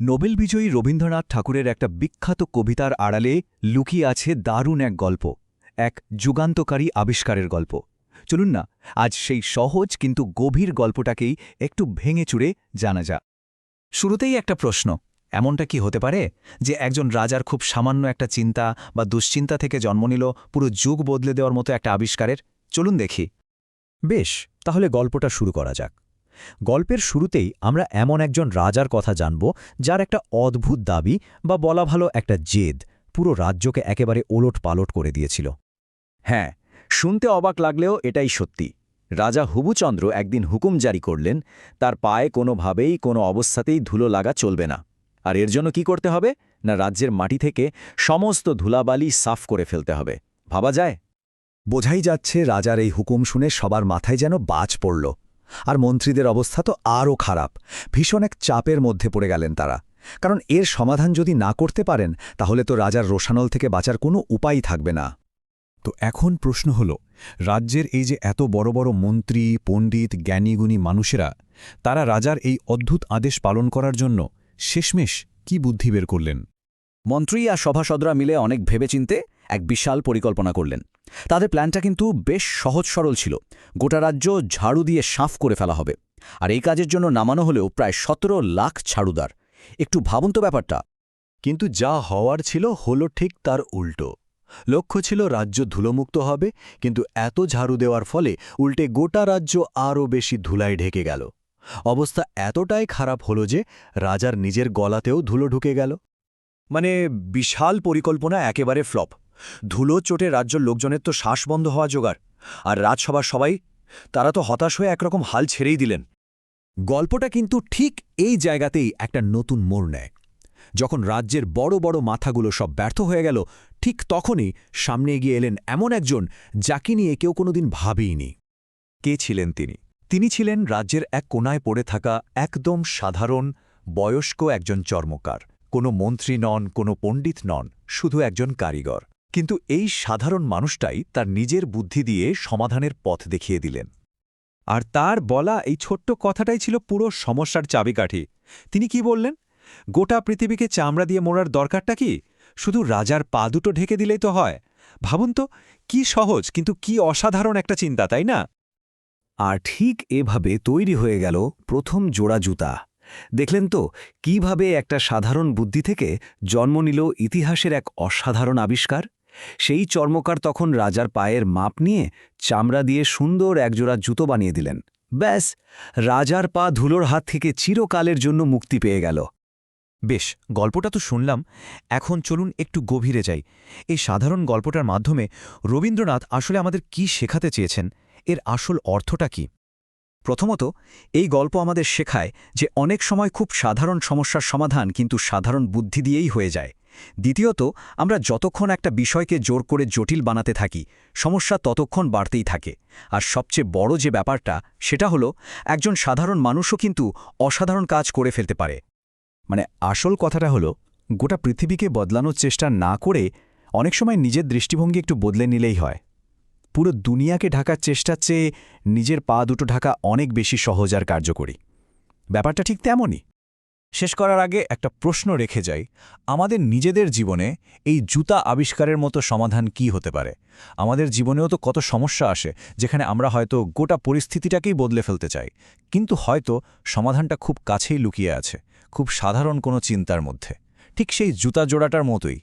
Nobel বিজয়ী রবীন্দ্রনাথ ঠাকুরের একটা বিখ্যাত কবিতার আড়ালে লুকিয়ে আছে দারুণ এক গল্প, এক যুগান্তকারী আবিষ্কারের গল্প। চলুন না, আজ সেই সহজ কিন্তু গভীর গল্পটাকেই একটু ভেঙে চুড়ে জানা যা শুরুতেই একটা প্রশ্ন, এমনটা কি হতে পারে যে একজন রাজার খুব সামান্য একটা চিন্তা বা দুশ্চিন্তা থেকে জন্ম নিল, পুরো যুগ বদলে দেওয়ার মতো একটা আবিষ্কারের? চলুন দেখি। বেশ, তাহলে গল্পটা শুরু করা যাক। গল্পের শুরুতেই আমরা এমন একজন রাজার কথা জানব, যার একটা অদ্ভুত দাবি বা বলা ভালো একটা জেদ পুরো রাজ্যকে একেবারে ওলট পালট করে দিয়েছিল। হ্যাঁ শুনতে অবাক লাগলেও এটাই সত্যি। রাজা হুবুচন্দ্র একদিন হুকুম জারি করলেন, তার পায়ে কোনোভাবেই কোনো অবস্থাতেই ধুলো লাগা চলবে না। আর এর জন্য কি করতে হবে? না রাজ্যের মাটি থেকে সমস্ত ধুলাবালি সাফ করে ফেলতে হবে। ভাবা যায়? বোঝাই যাচ্ছে রাজার এই হুকুম শুনে সবার মাথায় যেন বাজ পড়ল। আর মন্ত্রীদের অবস্থা তো আরও খারাপ। ভীষণ এক চাপের মধ্যে পড়ে গেলেন তারা। কারণ এর সমাধান যদি না করতে পারেন, তাহলে তো রাজার রোশানল থেকে বাঁচার কোনো উপায় থাকবে না। তো এখন প্রশ্ন হল, রাজ্যের এই যে এত বড় বড় মন্ত্রী, পণ্ডিত, জ্ঞানীগুণী মানুষেরা, তারা রাজার এই অদ্ভুত আদেশ পালন করার জন্য শেষমেশ কি বুদ্ধি বের করলেন? মন্ত্রী আর সভাসদরা মিলে অনেক ভেবেচিন্তে এক বিশাল পরিকল্পনা করলেন। তাদের প্ল্যানটা কিন্তু বেশ সহজ সরল ছিল। গোটা রাজ্য ঝাড়ু দিয়ে সাফ করে ফেলা হবে। আর এই কাজের জন্য নামানো হলেও প্রায় সতেরো লাখ ছাড়ুদার। একটু ভাবুন তো ব্যাপারটা। কিন্তু যা হওয়ার ছিল হলো ঠিক তার উল্টো। লক্ষ্য ছিল রাজ্য ধুলোমুক্ত হবে, কিন্তু এত ঝাড়ু দেওয়ার ফলে উল্টে গোটা রাজ্য আরও বেশি ধুলায় ঢেকে গেল। অবস্থা এতটাই খারাপ হলো যে রাজার নিজের গলাতেও ধুলো ঢুকে গেল। মানে বিশাল পরিকল্পনা একেবারে ফ্লপ। ধুলো চোটে রাজ্যর লোকজনের তো শ্বাস বন্ধ হওয়া জোগাড়। আর রাজসভার সবাই, তারা তো হতাশ হয়ে একরকম হাল ছেড়েই দিলেন। গল্পটা কিন্তু ঠিক এই জায়গাতেই একটা নতুন মোড় নেয়। যখন রাজ্যের বড় বড় মাথাগুলো সব ব্যর্থ হয়ে গেল, ঠিক তখনই সামনে এগিয়ে এলেন এমন একজন যাকে নিয়ে কেউ কোনোদিন ভাবেইনি। কে ছিলেন তিনি? তিনি ছিলেন রাজ্যের এক কোনায় পড়ে থাকা একদম সাধারণ, বয়স্ক একজন চর্মকার। কোনো মন্ত্রী নন, কোনো পণ্ডিত নন, শুধু একজন কারিগর। কিন্তু এই সাধারণ মানুষটাই তার নিজের বুদ্ধি দিয়ে সমাধানের পথ দেখিয়ে দিলেন। আর তার বলা এই ছোট্ট কথাটাই ছিল পুরো সমস্যার চাবিকাঠি। তিনি কি বললেন? গোটা পৃথিবীকে চামড়া দিয়ে মোড়ার দরকারটা কি? শুধু রাজার পা দুটো ঢেকে দিলেই তো হয়। ভাবুন তো, কি সহজ কিন্তু কি অসাধারণ একটা চিন্তা, তাই না? আর ঠিক এভাবে তৈরি হয়ে গেল প্রথম জোড়া জুতা। দেখলেন তো, কীভাবে একটা সাধারণ বুদ্ধি থেকে জন্ম নিল ইতিহাসের এক অসাধারণ আবিষ্কার? সেই চর্মকার তখন রাজার পায়ের মাপ নিয়ে চামড়া দিয়ে সুন্দর একজোড়া জুতো বানিয়ে দিলেন। ব্যাস, রাজার পা ধুলোর হাত থেকে চিরকালের জন্য মুক্তি পেয়ে গেল। বেশ, গল্পটা তো শুনলাম। এখন চলুন একটু গভীরে যাই। এই সাধারণ গল্পটার মাধ্যমে রবীন্দ্রনাথ আসলে আমাদের কি শেখাতে চেয়েছেন? এর আসল অর্থটা কি? প্রথমত, এই গল্প আমাদের শেখায় যে অনেক সময় খুব সাধারণ সমস্যার সমাধান কিন্তু সাধারণ বুদ্ধি দিয়েই হয়ে যায়। দ্বিতীয়ত, আমরা যতক্ষণ একটা বিষয়কে জোর করে জটিল বানাতে থাকি, সমস্যা ততক্ষণ বাড়তেই থাকে। আর সবচেয়ে বড় যে ব্যাপারটা, সেটা হলো, একজন সাধারণ মানুষও কিন্তু অসাধারণ কাজ করে ফেলতে পারে। মানে আসল কথাটা হলো, গোটা পৃথিবীকে বদলানোর চেষ্টা না করে অনেক সময় নিজের দৃষ্টিভঙ্গি একটু বদলে নিলেই হয়। পুরো দুনিয়াকে ঢাকার চেষ্টার চেয়ে নিজের পা দুটো ঢাকা অনেক বেশি সহজ আর কার্যকরী। ব্যাপারটা ঠিক তেমনই। শেষ করার আগে একটা প্রশ্ন রেখে যাই। আমাদের নিজেদের জীবনে এই জুতা আবিষ্কারের মতো সমাধান কি হতে পারে? আমাদের জীবনেও তো কত সমস্যা আসে, যেখানে আমরা হয়তো গোটা পরিস্থিতিটাকেই বদলে ফেলতে চাই। কিন্তু হয়তো সমাধানটা খুব কাছেই লুকিয়ে আছে, খুব সাধারণ কোনো চিন্তার মধ্যে। ঠিক সেই জুতা জোড়াটার মতোই।